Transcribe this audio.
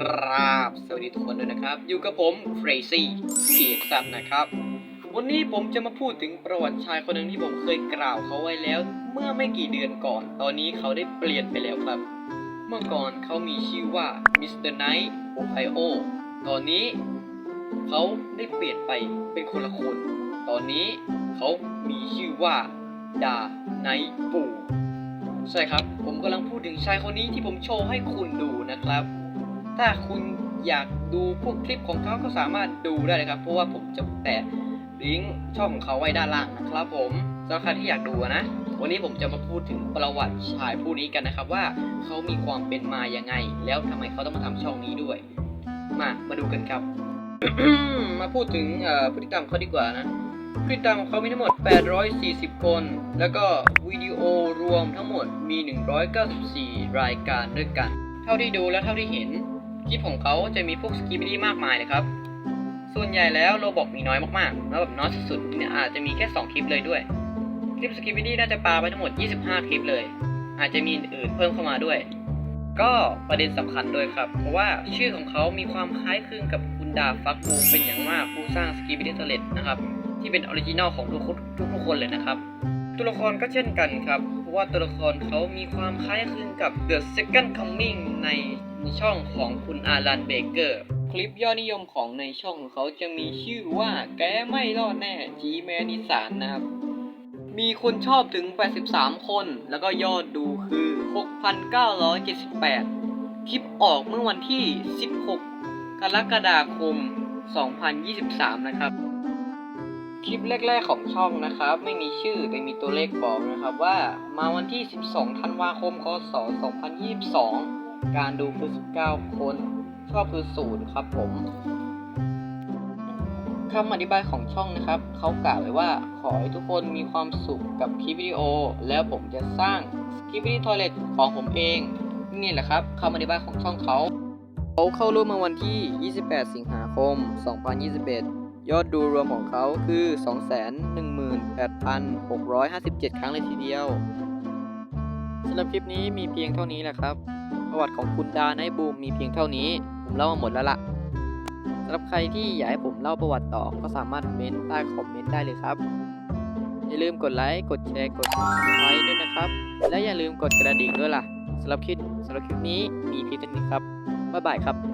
ครับสวัสดีทุกคนด้วยนะครับ อยู่กับผมเฟรซี่เพียกซันนะครับ วันนี้ผมจะมาพูดถึงประวัติชายคนหนึ่งที่ผมเคยกล่าวเขาไว้แล้ว เมื่อไม่กี่เดือนก่อน ตอนนี้เขาได้เปลี่ยนไปแล้วครับ เมื่อก่อนเขามีชื่อว่ามิสเตอร์ไนท์โอไฮโอตอนนี้เขาได้เปลี่ยนไปเป็นคนละคน ตอนนี้เขามีชื่อว่าดาไนปูใช่ครับ ผมกำลังพูดถึงชายคนนี้ที่ผมโชว์ให้คุณดูนะครับ ถ้าคุณอยากดูพวกคลิปของเขาก็สามารถดูได้เลยครับ เพราะว่าผมจะแปะลิงก์ช่องของเขาไว้ด้านล่างนะครับผมสำหรับใครที่อยากดูนะ วันนี้ผมจะมาพูดถึงประวัติชายผู้นี้กันนะครับ ว่าเขามีความเป็นมาอยังไง แล้วทำไมเขาต้องมาทำช่องนี้ด้วย มามาดูกันครับ มาพูดถึงพฤติกรรมเขาดีกว่านะพฤติกรรมของเขามีทั้งหมด 840 คน แล้วก็วิดีโอรวมทั้งหมดมี 194 รายการด้วยกัน เท่าที่ดูและเท่าที่เห็น คลิปของเขาจะมีพวกสกิปปี้มากมายเลยครับ ส่วนใหญ่แล้วโรบอกมีน้อยมากๆ แล้วแบบน้อยสุดๆเนี่ยอาจจะมีแค่ 2 คลิปเลยด้วย คลิปสกิปปี้น่าจะปาไปทั้งหมด 25 คลิปเลย อาจจะมีอื่นเพิ่มเข้ามาด้วย ก็ประเด็นสำคัญด้วยครับ เพราะว่าชื่อของเขามีความคล้ายคลึงกับคุณดาฟักบูเป็นอย่างมากผู้สร้างสกิปปี้เทเลตนะครับที่เป็นออริจินอลของทุกทุกๆคนเลยนะครับ ตัวละครก็เช่นกันครับ เพราะว่าตัวละครเขามีความคล้ายคลึงกับ The Second Coming ใน ช่องของคุณอารันเบเกอร์ คลิปยอดนิยมของในช่องของเขาจะมีชื่อว่าแกไม่รอดแน่จีแมนิสานนะครับ มีคนชอบถึง 83 คน แล้วก็ยอดดูคือ 6,978 คลิปออกเมื่อวันที่ 16 กรกฎาคม 2023 นะครับคลิปแรก ๆ ของช่องนะครับ ไม่มีชื่อแต่มีตัวเลขบอกนะครับว่ามาวันที่ 12 ธันวาคม คศ 2022 การดูคือ19คนชอบคือศูนย์ครับผมคำอธิบายของช่องนะครับ เขากล่าวไว้ว่าขอให้ทุกคนมีความสุขกับคลิปวิดีโอ แล้วผมจะสร้างคลิปวิดีโอทอยเลตของผมเอง นี่แหละครับคำอธิบายของช่องเขาเขาเข้าร่วมมาวันที่ 28 สิงหาคม 2021 ยอดดูรวมของเขาคือ 218,657 ครั้งเลยทีเดียวสำหรับคลิปนี้มีเพียงเท่านี้แหละครับ ประวัติของคุณดาไนบูมมีเพียงเท่านี้ ผมเล่ามาหมดแล้วล่ะสำหรับใครที่อยากให้ผมเล่าประวัติต่อก็สามารถเม้นใต้คอมเมนต์ได้เลยครับอย่าลืมกดไลค์กดแชร์กดซับสไคร้ด้วยนะครับ และอย่าลืมกดกระดิ่งด้วยล่ะสำหรับคลิปสำหรับคลิปนี้มีเพียงเท่านี้ครับบ๊ายบายครับ